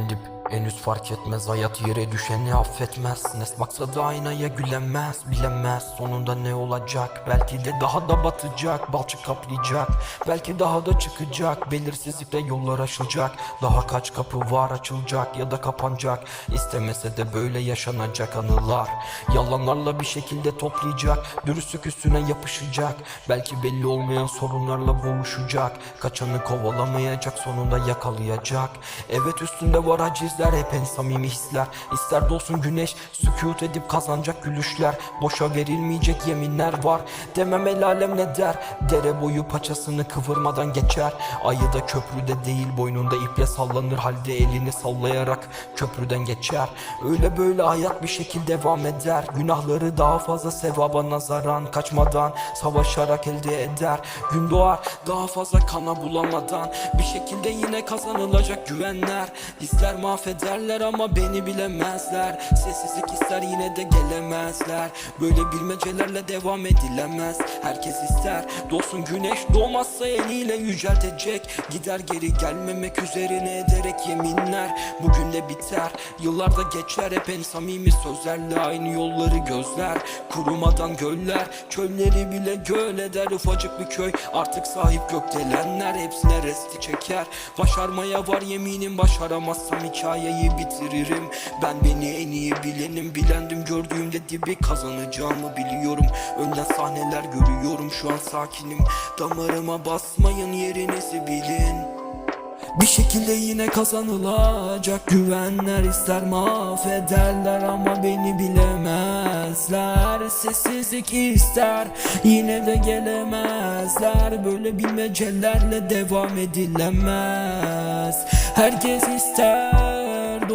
edip Henüz fark etmez hayat yere düşeni affetmez. Nes maksadı aynaya gülemez bilemez Sonunda ne olacak. Belki de daha da batacak Balçık kaplayacak. Belki daha da çıkacak Belirsizlikle yollar aşılacak Daha kaç kapı var açılacak ya da kapanacak. İstemese de böyle yaşanacak anılar. Yalanlarla bir şekilde toplayacak Dürüstlük üstüne yapışacak. Belki belli olmayan sorunlarla boğuşacak. Kaçanı kovalamayacak sonunda yakalayacak. Evet üstünde var acizler hep en samimi hisler. İster dolsun güneş sükut edip kazanacak gülüşler. Boşa verilmeyecek yeminler var. Demem el alem ne der? Dere boyu paçasını kıvırmadan geçer. Ayı da köprüde değil boynunda iple sallanır halde elini sallayarak köprüden geçer. Öyle böyle hayat bir şekilde devam eder. Günahları daha fazla sevaba nazaran Kaçmadan savaşarak elde eder. Gün doğar daha fazla kana bulamadan Bir şekilde yine kazanılacak güvenler. İster mahvederler ama beni bilemezler. Sessizlik ister yine de gelemezler. Böyle bilmecelerle devam edilemez. Herkes ister. Doğsun güneş Doğmazsa eliyle yüceltecek. Gider geri gelmemek üzerine ederek yeminler. Bugün de biter. Yıllarda geçer. Hep en samimi sözlerle Aynı yolları gözler. Kurumadan göller. Çölleri bile göl eder. Ufacık bir köy. Artık sahip gökdelenler. Hepsine resti çeker. Başarmaya var yeminim. Başaramazsam hikayeyi bitiririm. Ben beni en iyi bilenim. Bilendim gördüğümde dibi kazanacağımı biliyorum. Önden sahneler görüyorum. Şu an sakinim. Damarıma basmayın yerinizi bilin. Bir şekilde yine kazanılacak güvenler ister mahvederler ama beni bilemezler. Sessizlik ister yine de gelemezler. Böyle bilmecelerle devam edilemez. Herkes ister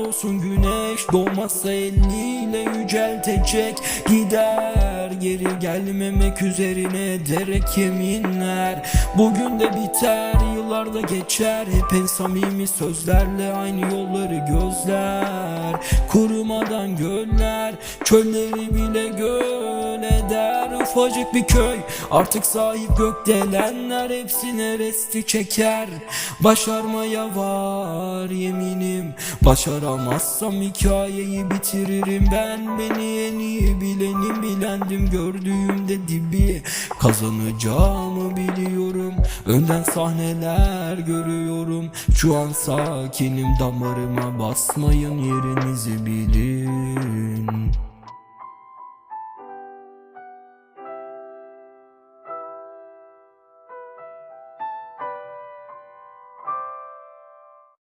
doğsun güneş Doğmazsa eliyle yüceltecek. Gider geri gelmemek üzerine ederek yeminler. Bugün de biter yıllarda geçer. Hep en samimi sözlerle aynı yolları gözler. Kurumadan göller çölleri bile göl eder Ufacık bir köy. Artık sahip gökdelenler Hepsine resti çeker. Başarmaya var yeminim. Başaramazsam hikayeyi bitiririm. Ben beni en iyi bilenim. Bilendim gördüğümde dibi. Kazanacağımı biliyorum. Önden sahneler görüyorum. Şu an sakinim. Damarıma basmayın. Yerinizi